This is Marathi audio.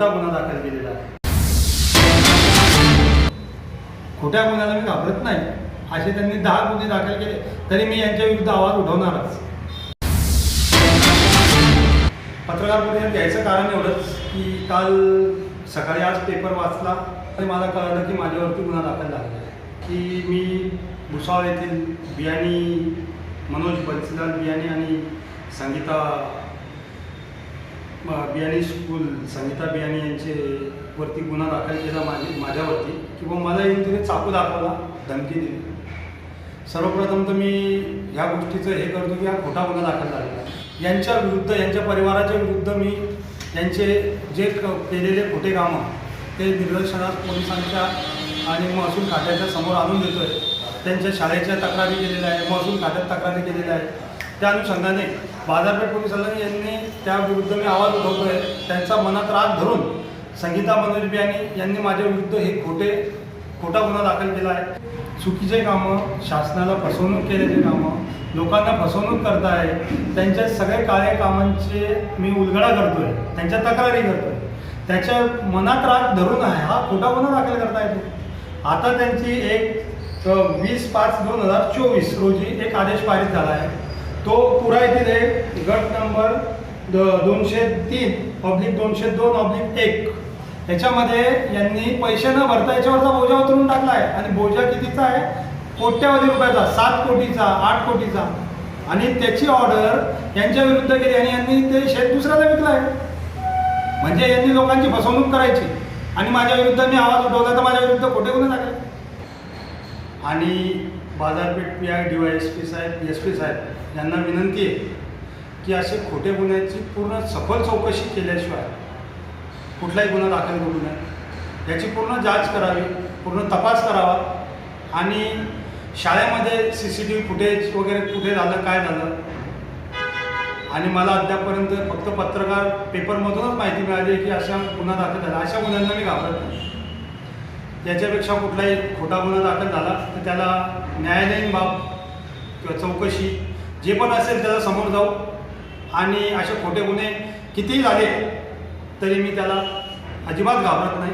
खोटा गुन्हा दाखल केलेला आहे? खोट्या गुन्ह्याला मी घाबरत नाही. असे त्यांनी दहा गुन्हे दाखल केले तरी मी यांच्या विरुद्ध आवाज उठवणारच. पत्रकार परिषद घ्यायचं कारण एवढंच की काल सकाळी आज पेपर वाचला आणि मला कळलं की माझ्यावरती गुन्हा दाखल झालेला आहे. की मी भुसावळ येथील बियाणी मनोज बन्सीलाल बियाणी आणि संगीता बियाणे स्कूल संगीता बियाणे यांचे वरती गुन्हा दाखल केला माझी माझ्यावरती. किंवा मला येऊन तिने चाकू दाखवला धमकी दिली. सर्वप्रथम तर मी ह्या गोष्टीचं हे करतो की हा खोटा गुन्हा दाखल झालेला यांच्या विरुद्ध यांच्या परिवाराच्या विरुद्ध मी यांचे जे केलेले खोटे कामं ते निदर्शनास पोलिसांच्या आणि महसूल खात्याच्या समोर आणून देतो आहे त्यांच्या शाळेच्या तक्रारी केलेल्या आहे महसूल खात्यात तक्रारी केलेल्या आहेत. त्या अनुषंगाने बाजारपेठ पोलिसांना यांनी त्याविरुद्ध मी आवाज उठवतो आहे त्यांचा मनात राग धरून संगीता मनोज बियाणी यांनी माझ्या विरुद्ध हे खोटे खोटा गुन्हा दाखल केला आहे. चुकीचे कामं शासनाला फसवणूक केल्याचे कामं लोकांना फसवणूक करताय त्यांच्या सगळ्या कार्यकामांचे कामांचे मी उलगडा करतोय त्यांच्या तक्रारी करतोय. त्याच्या मनात राग धरून आहे. हा खोटा गुन्हा दाखल करता येतो आता त्यांची एक वीस पाच दोन हजार चोवीस रोजी एक आदेश पारित झाला आहे. तो पुरा येथील एक गट नंबर द- दोनशे तीन ऑब्लिक दोनशे दोन ऑब्लिक एक. याच्यामध्ये यांनी पैसे न भरता याच्यावरचा बोजा उतरून टाकला आहे आणि बोजा कितीचा आहे? कोट्यावधी रुपयाचा. सात कोटीचा आठ कोटीचा. आणि त्याची ऑर्डर यांच्या विरुद्ध केली आणि यांनी ते शेत दुसऱ्याला विकलं आहे म्हणजे यांनी लोकांची फसवणूक करायची. आणि माझ्या विरुद्ध मी आवाज उठवला तर माझ्या विरुद्ध खोटे गुन्हे टाकले आणि बाजारपेठ P I D Y S P Saheb S P साहेब यांना विनंती आहे की असे खोटे गुन्ह्याची पूर्ण सखोल चौकशी केल्याशिवाय कुठलाही गुन्हा दाखल करू नये. याची पूर्ण जांच करावी पूर्ण तपास करावा आणि शाळेमध्ये C C T V footage वगैरे कुठे झालं काय झालं? आणि मला अद्यापपर्यंत फक्त पत्रकार पेपरमधूनच माहिती मिळाली की अशा गुन्हा दाखल झाला. अशा गुन्ह्यांना मी घाबरत नाही. याच्यापेक्षा कुठलाही खोटा गुन्हा दाखल झाला तर त्याला न्यायालयीन बाब किंवा चौकशी जे पण असेल त्याला समोर जाऊ. आणि असे खोटे गुन्हे कितीही झाले तरी मी त्याला अजिबात घाबरत नाही.